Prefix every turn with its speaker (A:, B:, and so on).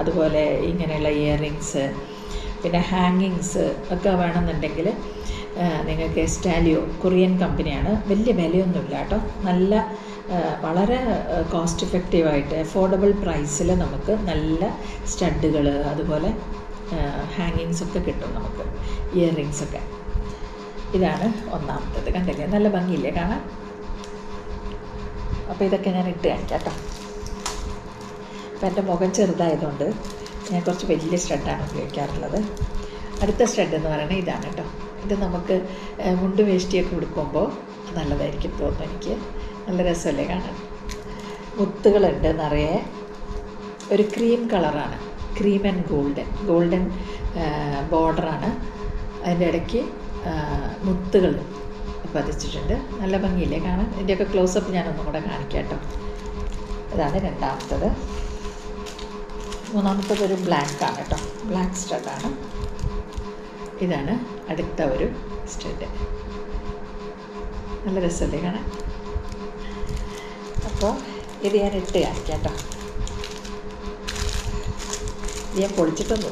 A: അതുപോലെ ഇങ്ങനെയുള്ള ഇയറിങ്സ് പിന്നെ ഹാങ്ങിങ്സ് ഒക്കെ വേണമെന്നുണ്ടെങ്കിൽ നിങ്ങൾക്ക് സ്റ്റാലിയോ കൊറിയൻ കമ്പനിയാണ് വലിയ വിലയൊന്നുമില്ല കേട്ടോ. നല്ല വളരെ കോസ്റ്റ് എഫക്റ്റീവായിട്ട് അഫോർഡബിൾ പ്രൈസിൽ നമുക്ക് നല്ല സ്റ്റഡുകൾ അതുപോലെ ഹാങ്ങിങ്സ് ഒക്കെ കിട്ടും നമുക്ക് ഇയറിങ്സ് ഒക്കെ. ഇതാണ് ഒന്നാമത്തത്. കണ്ടില്ലേ? നല്ല ഭംഗിയില്ലേ? കാണാൻ? അപ്പോൾ ഇതൊക്കെ ഞാൻ ഇട്ട് കാണിക്കാം കേട്ടോ. അപ്പോൾ എന്റെ മുഖം ചെറുതായതുകൊണ്ട് ഞാൻ കുറച്ച് വലിയ സ്റ്റഡാണ് ഉപയോഗിക്കാറുള്ളത്. അടുത്ത സ്റ്റഡ് എന്ന് പറയുന്നത് ഇതാണ് കേട്ടോ. ഇത് നമുക്ക് മുണ്ട് വേഷ്ടിയൊക്കെ ഉടുക്കുമ്പോൾ നല്ലതായിരിക്കും തോന്നുന്നു എനിക്ക്. നല്ല രസമല്ലേ കാണാൻ. മുത്തുകളുണ്ട് നിറയെ ഒരു ക്രീം കളറാണ്. Cream and golden. ഗോൾഡൻ ബോർഡറാണ്. അതിന്റെ ഇടയ്ക്ക് മുത്തുകൾ പതിച്ചിട്ടുണ്ട്. നല്ല ഭംഗിയില്ലേ കാണാൻ? ഇതിന്റെയൊക്കെ ക്ലോസപ്പ് ഞാനൊന്നും കൂടെ കാണിക്കാം കേട്ടോ. അതാണ് രണ്ടാമത്തത്. മൂന്നാമത്തത് ഒരു ബ്ലാക്ക് ആണ് കേട്ടോ. ബ്ലാക്ക് സ്റ്റഡാണ് ഇതാണ് അടുത്ത ഒരു സ്റ്റഡ് നല്ല രസമല്ലേ കാണാൻ. അപ്പോൾ ഇത് ഞാൻ ഇട്ട് കാണിക്കാം കേട്ടോ. ഇത് ഞാൻ പൊളിച്ചിട്ടൊന്നും